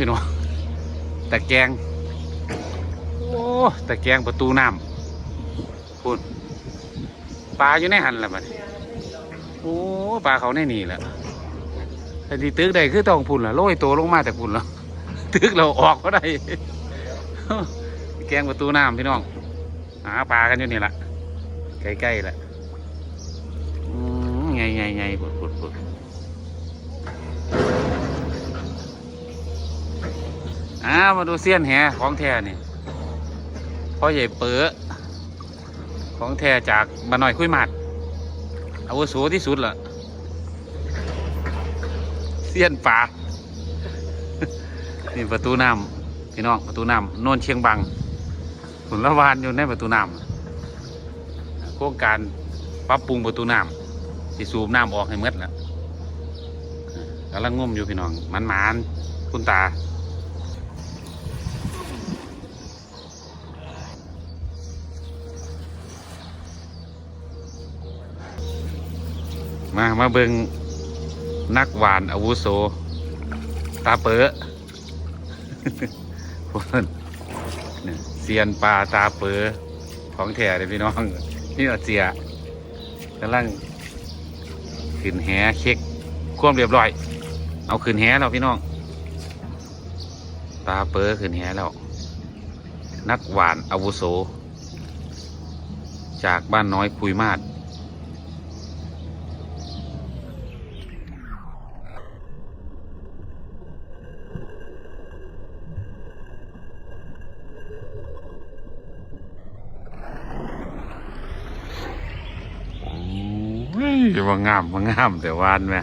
พี่น้องตะแกงโอ้ตะแกงประตูน้ำพูดปลาอยู่ในหันละบันโอ้ปลาเขาในนี่แหละแต่ที่ตึกใดคือต้องพุ่นละโรยตัวลงมาแต่พุ่นละตึกเราออกก็ได้แกงประตูน้ำพี่น้องหาปลากันอยู่นี่แหละใกล้ๆแหละอืมไงไงไงปุด อ่ามาดูเสี้ยนแหของแท้นี่พ่อใหญ่เป๋อของแท้จากบ้านน้อยคุยหมัดอาวุโสที่สุดละเสี้ยนปลานี่ประตูน้ำพี่น้องประตูน้ำโนนเชียงบังขุนละวานอยู่ในประตูน้ำโครงการปรับปรุงประตูน้ำที่สูบน้ำออกให้หมดแล้วกำลังงมอยู่พี่น้องมันหมานคุณตา มามาเบิงนักหวานอาวุโส ตาเป๋อคนเนี่ยเซียนปลาตาเป๋อของแท้เลยพี่น้อง นี่เอาเจียกำลังขึ้นแหเช็คความเรียบร้อย เอาขึ้นแหแล้วพี่น้อง ตาเป๋อขึ้นแหแล้ว นักหวานอาวุโส จากบ้านน้อยคุยมาศ โอ้ยว่างามว่างามแต่วานไหม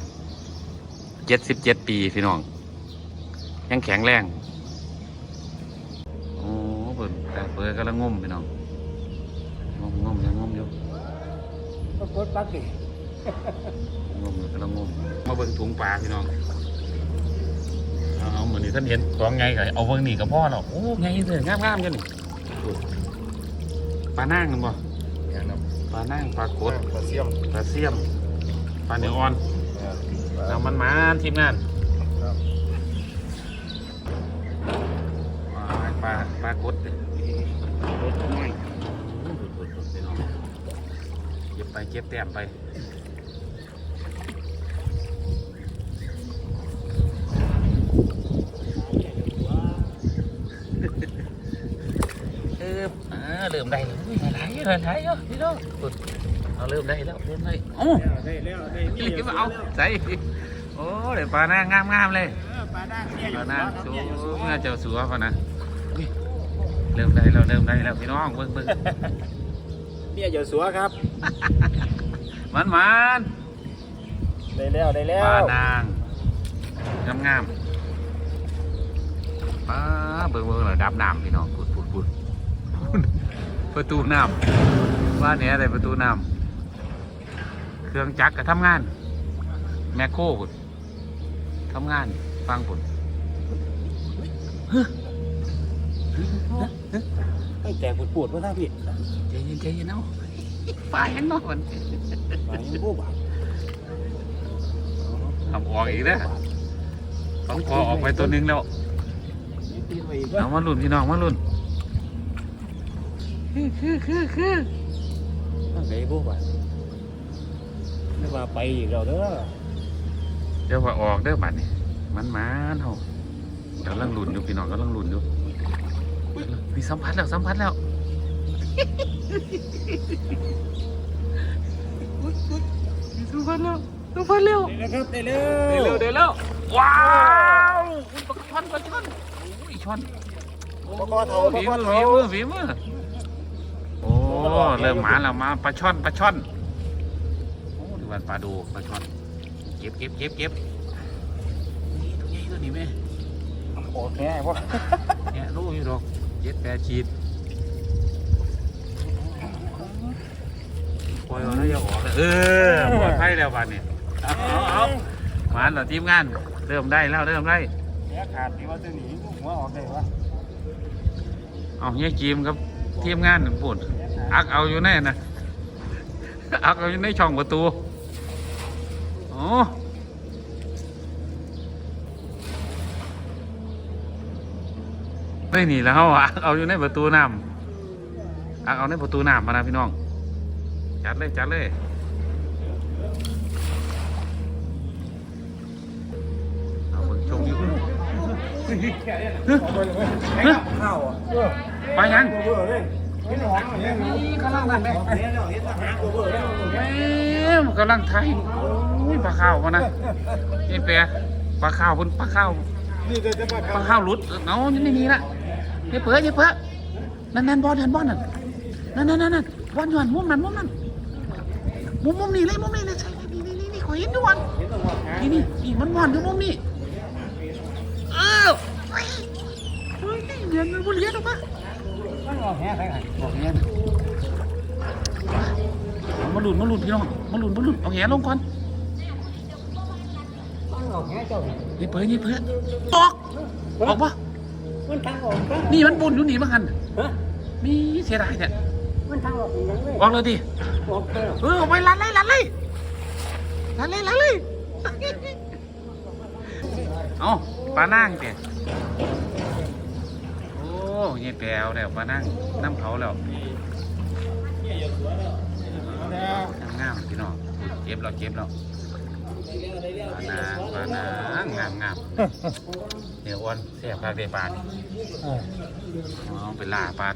เจ็ดสิบเจ็ดปีพี่น้อง ยังแข็งแรงโอ้เปิดแต่เปิดก็ละงมพี่น้องงมงมยังงมอยู่ปรากฏปักดิงมอยู่ก็ละงมมาเบิ่งถุงปลาพี่น้องเอาเอาเหมือนที่ท่านเห็นของไงกันเอาเบิ่งนี่กับพ่อเราโอ้ไงเลยงามงามๆจังนี่ปลานั่งกันบ่เนี่ยนะปลานั่งปลากดปลาเสียมปลาเสียมป ลาเนื้ออ่อนเอามันมาทีมงานปลาปลากดเลยกดน้อยเก็บไปเก็บแต้มไปเออเริ่มได้แล้วอุ้ยหลายๆหลายๆหลายเยอะพี่น้อง เอาเริ่มได้แล้วเริ่มได้โอ้ได้แล้วได้นี่ก็เอาใส่โอ้เดี๋ยวปลาหน้างามงามๆเลยปลาด้างเนี่ยปลาหน้าสูเมื่อเจ้าสัวพอนะอุ๊ยเริ่มได้แล้วเริ่มได้แล้วพี่น้องเบิ่งเบิ่งเนี่ยอย่าสัวครับมันมันได้แล้วได้แล้ปลาวนางงามงามๆปลาเบิ่งเบิ่งระดับน้ำพี่น้องปุดปุดปุดประตูน้ำว่าเนี้ยอะไรประตูน้ำ เครื่องจักรก็ทำงาน แมคโครพุ่นทำงานฟังผลไม่แตกปวดปวดว่าท่าพี่ใจเย็นใจเย็นเอาปลายังนอนปลายังบูบอะทำออกอีกแล้วต้องคอออกไปตัวนึงแล้วนไปอีกเอามาลุ่นพี่น้องมาลุ่นคือคือคือคือตั้งใจบูบอะ ไม่ว่าไปอีกแล้วเด้อเดี๋ยวว่าออกเด้อบัดนี้มันมันเฮากำลังลุ่นอยู่พี่น้องกำลังลุ่นอยู่มีสัมผัสแล้วสัมผัสแล้วมีสัมผัสแล้วสัมผัสแล้วได้แล้วครับได้แล้ได้วเร็วได้แล้วว้าวอุ๊ยปลาช่อนปลาช่อนโอ้ยช่อนปลาคอเถาปลาฝีคอมือเถาฝีมือฝีมือโอ้เริ่มมาแล้วมาปลาช่อนปลาช่อน โอ้ดูวันปลาดูปลาช่อนเก็บเก็บเก็บเก็บนี่ตัวใหญ่ตัวนี้ไหมโอเคพวกเนี่ยรู้อยู่ดอกเจ็ดแปดขีดปล่อยเอาแล้วอย่าออกเลยเออปลอดภัยแล้ววันนี้เอาเอาเอามาแล้วทีมงาน เริ่มได้แล้วเริ่มได้แหขาดที่ว่าจะหนีหัวออกได้วะเอาเฮียจีมครับทีมงานนั่นพูดอักเอาอยู่แน่นะอักเอาอยู่ในช่องประตู โอ้ไม่หนีแล้วอักเอาอยู่ในประตูน้ำอักเอาในประตูน้ำมานะพี่น้อง จัดเลยจัดเลยเอาเบิ่งชมอยู่ข้าวอะไปยังกำลังทาย อ้ยปลาข้าวมานะนี่เปียปลาข้าวบนปลาข้าวนี่จะจะมาปลาข้าวหลุดเอาอยู่ในนี้ละอย่เปื่ออย่เปื่อนั่นนั่นบอลนั่นบอลนั่นนั่นนั่นนั่นบอลหย่อนมุมนั่นมุมนั่นมุมมุมนี่เลยมุมนี่เลยใช่นี่นี่นี่นี่ขอเห็นด้วยเห็นตรงหัวขานี่นี่นี่มันบอลอยู่มุมนี่เอ้าเฮ้ยเฮ้ยเรียนมันบุเรียนออกมาต้องออกแหใครบอกเรียนเอามาหลุดมาหลุดพี่น้องมาหลุดมาหลุดเอาแหลงก่อน องออกแหเจ้านี่เปื่อนี่เปื่อออกออกปะมันทางออกก็นี่มันบุญอยู่นี่มั้งหันฮะมีเสียดายเนี่ยมันทางออกอย่างเลยออกเลยดิออกไปหรอเออเอาไปลันเลยลันเลยลันเลยลันเลยเอาปลานั่งเตี๋ยโอ้ยายแปลวแล้วปลานั่งน้ำเขาแล้วงามๆพี่น้องเจ็บแล้วเจ็บแล้ว ปลานางปลานางงามงามเดี๋ยวอ้วนเสียบคาเดปลานี่เอาไปล่าปลา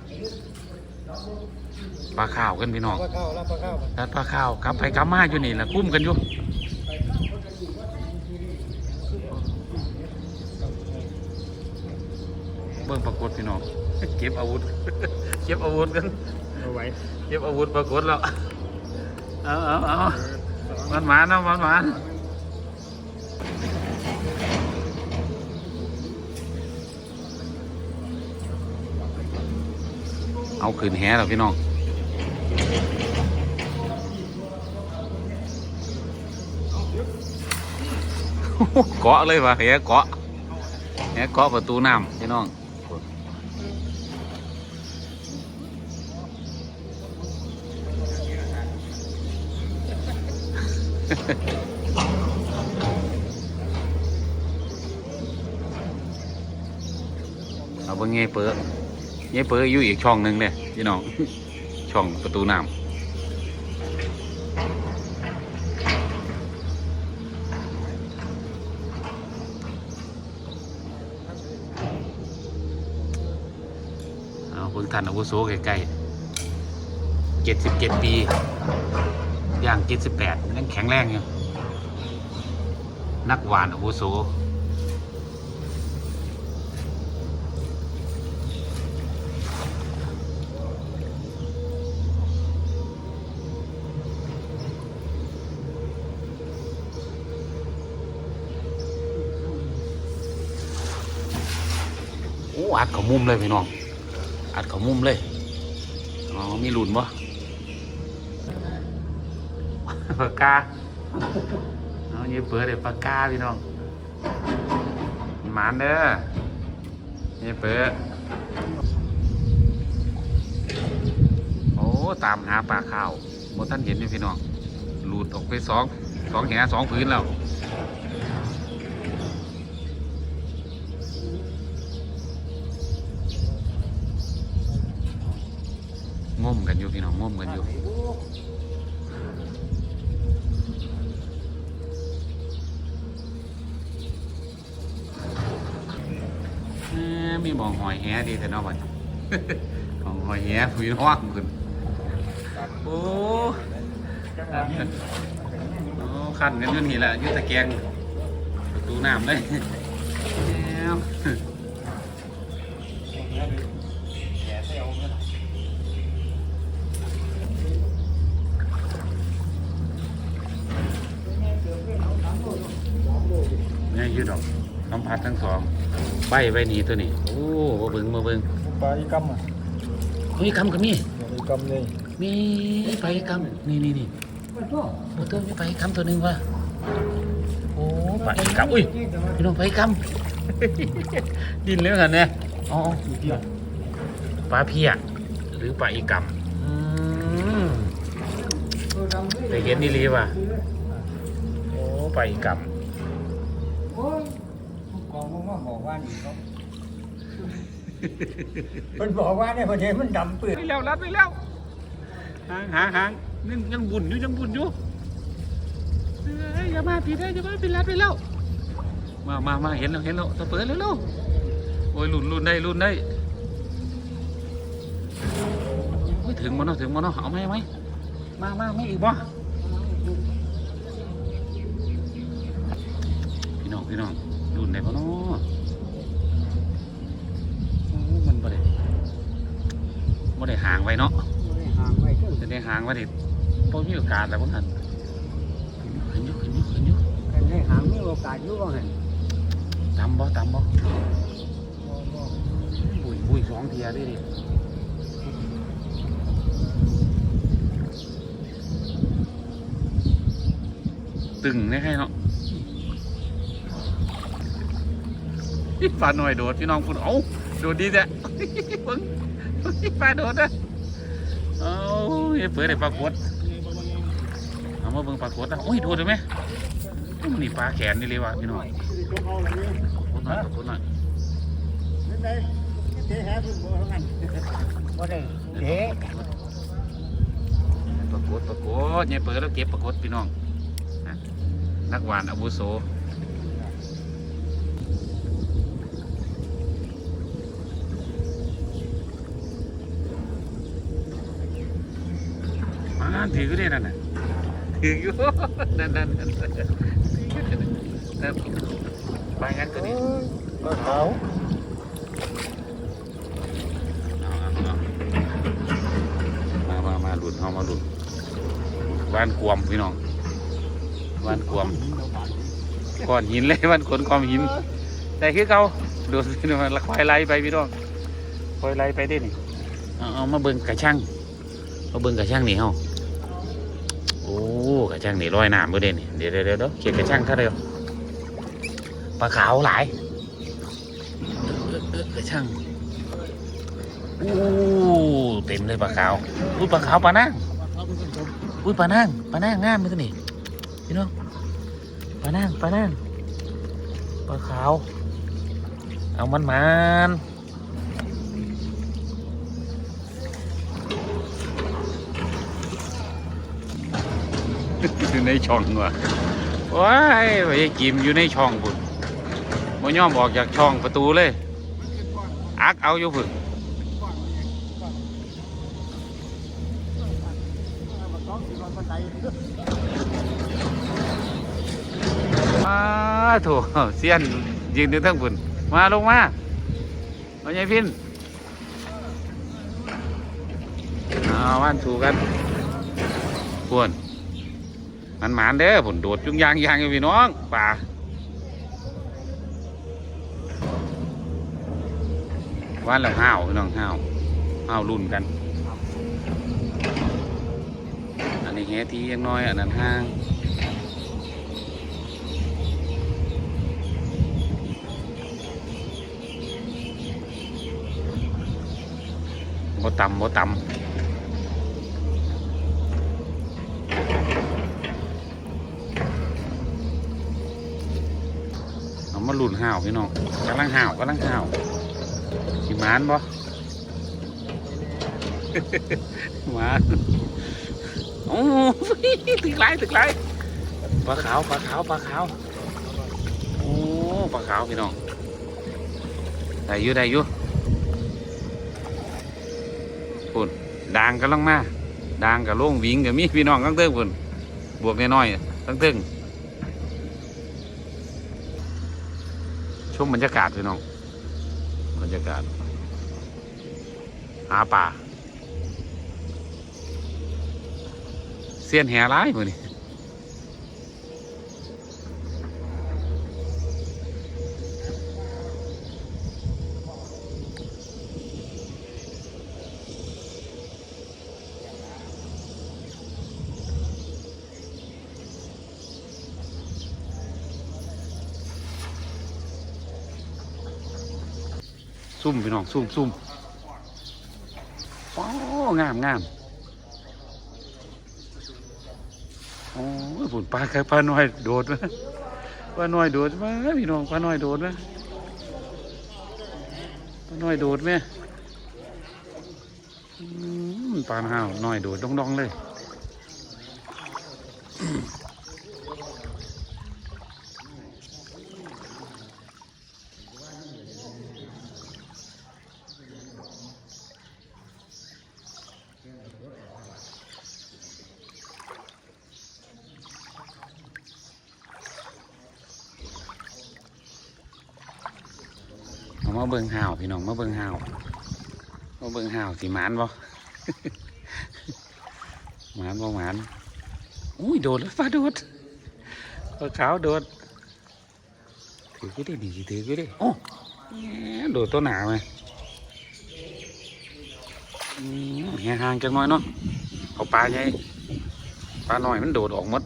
ปลาข้าวกันพี่น้องปลาข้าวรับปลาข้าวรัดปลาข้าวกลับไปกลับมาอยู่นี่แหละคุ้มกันอยู่เบิ่งปรากฏพี่น้องเก็บอาวุธ เก็บอาวุธกันเอาไว้เก็บอาวุธปรากฏแล้วเอาเอาเอามันหมานเอามันหมาน เอาขืนแหแล้วพี่น้องเกาะเลยวะแหเกาะแหเกาะประตูน้ำพี่น้องเอาเบิ่งเงี้ยเปิ ดเงี้ยเปิดอยู่อีกช่องหนึ่งเลยพี่น้อง ช่องประตูน้ำเอาเพิ่งทันอาวุโสใกล้ๆเจ็ดสิบเจ็ดปี ย่างเจ็ดสิบแปดยังแข็งแรงอยู่ นักหวานอาวุโส อัดเขามุมเลยพี่น้อง อัดเขามุมเลยอ๋อมีหลุนบ่ปากกาเอาอย่าเปิดเลยปากกาพี่น้องหมานเด้ออย่าเปิดโอ้ตามหาปลาข้าวโมท่านเห็นอยู่พี่น้องหลุดออกไปสองสองแหสองพื้นแล้ว งม กันอยู่พี่น้องงมกันอยู่แหมมีหมองหอยแหดีแต่เนอกบัดหมองหอยแหพี่น้องขึ้นโอ้โอ้ขันกันยู่นี่แหละอยุตะแกงประตูน้ำเลย แล้วนี่ยืดออกสัมผัสทั้งสองใบใบนี้ตัวนี้โอ้มาเบิ่งมาเบิ่งปลาอีกำอะเฮ้ยคำกับมีอีกำเลยมีไปคำนี่นี่นี่มันก็โอ้ตัวมีไปคำตัวหนึ่งว่ะโอ้ปลาอีกำอุ้ยพี่น้องปลาอีกำดินเลยกันเนี่ยอ๋อปลาเพียหรือปลาอีกำอืมแต่เห็นนี่รีว่ะโอ้ปลาอีกำาบอกว่านี่เขามันบอกว่าเนี่ยประเทศมันดำเปื่อยไปแล้วรัดไปแล้วหางหางหางนี่ยังบุญอยู่ยังบุญอยู่เอ้ยอย่ามาผิดได้อย่ามาผิดรัดไปแล้ว มามามาเห็นแล้วเห็นแล้วตะเปิดแล้วแล้วโอ้ยลุ่นลุ่นได้ลุ่นได้โอ้ยถึงมันเนาะถึงมันเนาะเอาไหมเอาไหมมามาไม่อีกบ่พี่น้องพี่น้องลุ่นได้ปะเนาะโอ้มันบ่ได้ บ่ได้ห่างไว้เนาะห่างไว้ก็จะได้ห่างไว้ดิพอมีโอกาสแล้วพวกท่านขึ้นอยุขึ้นอยุขึ้นอยุกันได้ห่างมีโอกาสอยู่ว่าหันตำบ่ตำบ่บุยบุยสองเทียได้ดิตึงได้ให้เนาะอิ๊ะปลาหน่อยโดดพี่น้องคุณเอ้าโดดดีแท้เบิ่ง ปลาโดดนะเอาเฮ้ยเปิดได้ปลากดเอามาเบิ่งปลากดนะโอ้ยโดดเลยไหมมันนี่ปลาแขนนี่เลยว่ะพี่น้องปลากดหน่อยปลากดหน่อยไม่ได้เทแฮ่คุณบอกกันว่าได้เทปรากฏปรากฏเนี่ยเปิดแล้วเก็บปรากฏพี่น้องนะนักหวานอาวุโส อ่าถือก็ได้นั่นน่ะถืออยู่นั่นนั่นนั่นนั่นไปงั้นตัวนี้ก็เขาเอาเอาเอามามามาหลุดเอามาหลุดบ้านกวมพี่น้องบ้านกวมก้อนหินเลยมันขนความหิน แต่คือเขาดูพี่น้องละควายไล่ไปพี่น้องควายไล่ไปได้นี่เอาเอามาเบิ่งกระช่างมาเบิ่งกระช่างนี่เฮา โอ้กระช่างนี่ลอยน้ำบ่ได้นี่เดี๋ยวเดี๋ยวเดี๋ยวเดี๋ยวเขียนกระช่างเท่าเดียวปลาขาวหลายกระช่างโอ้เต็มเลยปลาขาวอุ้ยปลาขาวปลานั่งอุ้ยปลานั่งปลานั่งงามเลยตัวนี้พี่น้องปลานั่งปลานั่งปลาขาว เอามันมัน อยู่ในช่องว่ะว้ายไปกิมอยู่ในช่องพุ่นบ่ยอมออกจากช่องประตูเลย อักเอาอยู่พุ่นมาโถเสียนยืนอยู่ทั้งพุ่นมาลงมามาใหญ่พินเอาวันถูกันพวน มันหมานเด้อผลโดดจุงยางยางอยู่พี่น้องป่าวันแล้วห้าวพี่น้องห้าวห้าวรุ่นกัน อันนี้แฮทียังน้อยอันนั้นห้างบ่ต่ำบ่ต่ำ ห้าวพี่น้องกำลังห้าวกำลังห้าวสิหมานบ่หมานโอ้ยตึกไรตึกไรปลาขาวปลาขาวปลาขาวโอ้ปลาขาวพี่น้องได้อยู่ได้อยู่พุ่นด่างกำลังมาด่างกับโล่งวิ่งกับมีพี่น้องตั้งเติ้งพุ่นบวกน้อยๆตั้งเติ้ง ชมบรรยากาศพี่น้อง บรรยากาศ หาป่าเสียนแหร้ายมือนี่ ซุ่มพี่น้องซุ่มซุ่มโอ้งามงามโอ้ยผุนปลาครับปลาน้อยโดดมาปลาน้อยโดดมาพี่น้องปลาน้อยโดดมาปลาน้อยโดดไหมอืมปลาห้าวน้อยโดดดองๆเลย มาเบิ่งห่าวพี่น้องมาเบิ่งห่าวมาเบิ่งห่าวสิหมานบ่หมานบ่หมานอุ้ยโดดแล้วฟ้าโดดปลาขาวโดดถือก็ได้ดีถือก็ได้โอ้แหโดดตัวหนาไหมแหห่างจังน้อยเนาะเอาปลาใหญ่ปลาหน่อยมันโดดออกหมด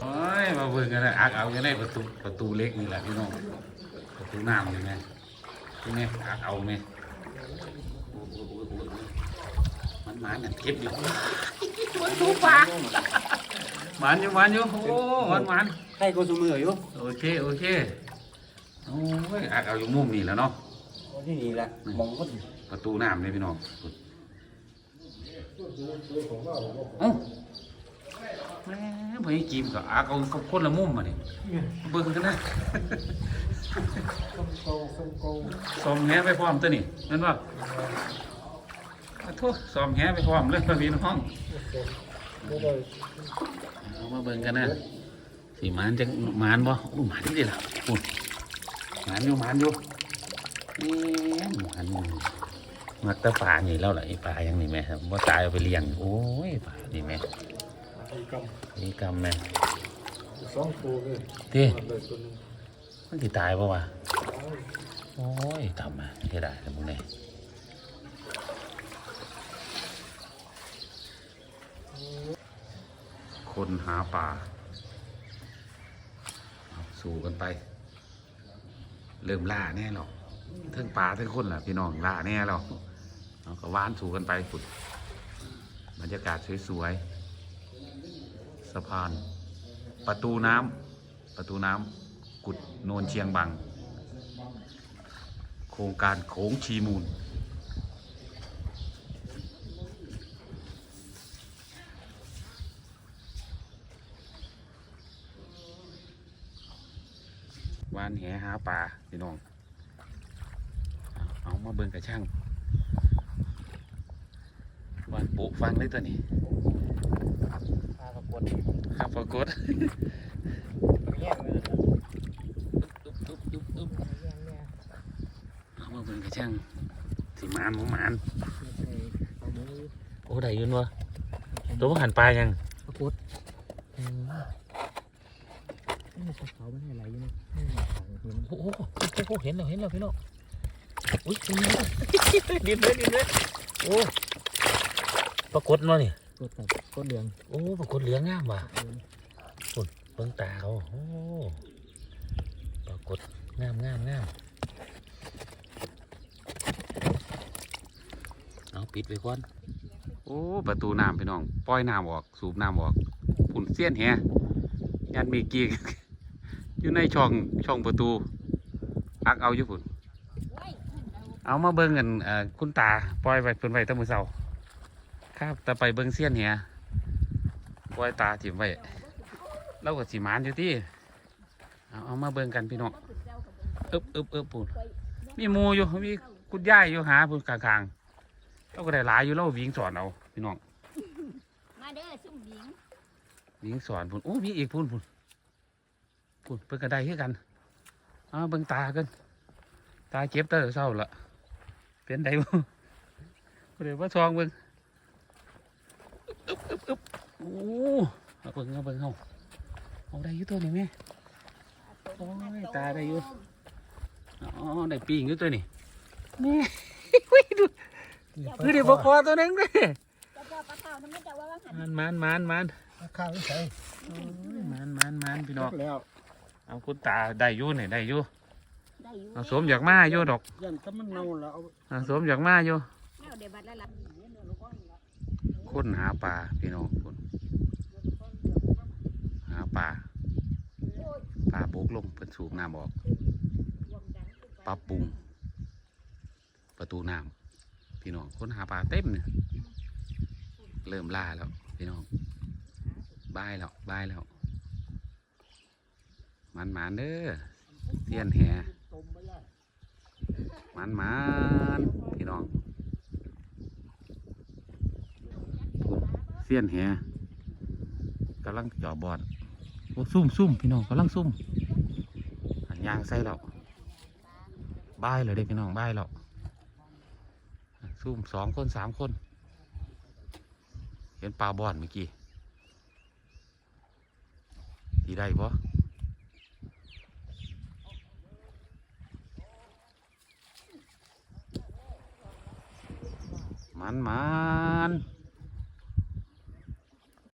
โอ้ยมาเบิ่งกันเลยอักเอากันได้ประตูประตูเล็กนี่แหละพี่น้อง ตูน้ำอยู่ไหมที่นี่อักเอาไหมมันหมานนั่นเก็บอยู่มันตูปาหมานอยู่หมานอยู่โอ้หมานหมานให้กูสมืออยู่โอเคโอเคโอ้ยอักเอาอยู่มุมนี่แล้วเนาะที่นี่แหละมองก็ประตูน้ำเลยพี่น้องเอ้า แม่พอจีมกับอักเอากับคนละมุมมาเนี่ยเบิ่งกันนะส้มโกส้มโกซ้อมแหไปพร้อมตัวนี่นั่นว่าขอโทษซ้อมแหไปพร้อมเลยพี่น้องไม่ได้เอามาเบิ่งกันนะสีหมานจังหมานบ่อู้หมานที่เดียวล่ะอู้หมานอยู่หมานอยู่นี่หมานอยู่มักแตะป่านี่แล้วล่ะไอ้ป่ายังนี่แม่ครับว่าตายเอาไปเลี้ยง โอ้ยป่านี่แม่ไอ้ก นี่กรรมแม่ำสองตัวเลยเต้มันเลยตัวหนึงมันสิตายปะวะโอ้ยทำมาไม่ได้แต่มึงเนี่ยคนหาป่าเอาสู่กันไป เริ่มล่าแน่หรอกเทั้งป่าเทั้งคนล่ะพี่น้องล่าแน่หรอกเอาก็ว่านสู่กันไปฝุ่นบรรยากาศสวยๆสะพาน ประตูน้ำประตูน้ำกุดโนนเชียงบัง โครงการโขงชีมูล วานแหหาปลาพี่น้อง เอามาเบิ่งกระช่างวานปุฟังได้ตัวนี้ พากับคนข้าปรากฏแย่เลยอึ๊บอึ๊บอึ๊บอึ๊บเอามาเบิ่งกระช่างสิมานบ่หมานมือโอ้ได้ยืนวะตัวมันหันปลายังปรากฏอืมนี่เขาไม่ให้ไหลอยู่นะนี่ของเห็นโอ้โหโอ้เห็นแล้วเห็นแล้วพี่น้องอุ้ยดินเลยดินเลยดินเลยโอ้ปรากฏมานี่ กดกับกดเหลืองโอ้ปรากฏเหลืองงามว่ะเบิ่งตาเขาโอ้ปรากฏงามงามงามเอาปิดไว้ก่อนโอ้ประตูน้ำพี่น้องปล่อยน้ำออกสูบน้ำออกฝุ่นเสี้ยนแฮยันมีกีกอยู่ในช่องช่องประตูอักเอาอยู่ฝุ่นเอามาเบิ่งกันเอ่อคุณตาปล่อยไว้เพิ่นไว้แตั้งมือเสา ครับแต่ไปเบิ่งเสี้ยนเหียปล่อยตาถิ่มไว้เราก็สิหมานอยู่ที่เอาเอามาเบิ่งกันพี่น้องอึบอึบอึบปุ่นมีหมูอยู่มีคุณยายอยู่หาปุ่นกลางๆเราก็ได้หลายอยู่เราวิ่งสอนเอาพี่น้องมาเด้อซุ่มหญิงวิ่งสอนปุ่นโอ้มีอีกปุ่นปุ่นปุ่นเพิ่นก็ได้คือกันเอาเบิ่งตากันตาเจ็บแตาเศร้าละเป็นไดบ่เดี๋ยวว่าซองเบิ่งอึ๊บอึ๊บอึ๊บโอ้เอาเบิ่งเอาเบิ่งเอาเอาได้อยู่ตัวนี้แม่โอ้ยตาได้อยู่อ๋อได้ปีงอยู่ตัวนี้นี่อุ้ยดูคือเดี๋ยวบอกคอตัวนึงเด้จะเจ้าปลาเต่ามันไม่จะว่าว่าหันมันมันมันมันข้าวไม่ใส่โอ้ยมันมันมันพี่น้องแล้วเอาคุณตาได้อยู่นี่ได้อยู่ไได้อยู่เอาสมอยากมาอยู่ดอกยันถ้ามันเน่าแล้วเอาเอาสมอยากมาอยู่แนวเดี๋ยวบัดละละคนหาปลาพี่น้องคน ปลาปลาโบกลงเป็นสูบน้ำออกปลาปรุง ประตูน้ำพี่น้องคนหาปลาเต็มเนี่ยเริ่มล่าแล้ว พี่น้องบายแล้วบายแล้วมันหมานเด้อเทียนแหมันหมานพี่น้องเสี้ยนแหกำลังจ่อบอด โอ้ซุ่มซุ่มพี่น้องกำลังซุ่มอันยางใส่แล้วบายเลยเด้พี่น้องบายแล้วซุ่มสองคนสามคน เห็นปลาบอนเมื่อกี้ดีได้ปะมันมัน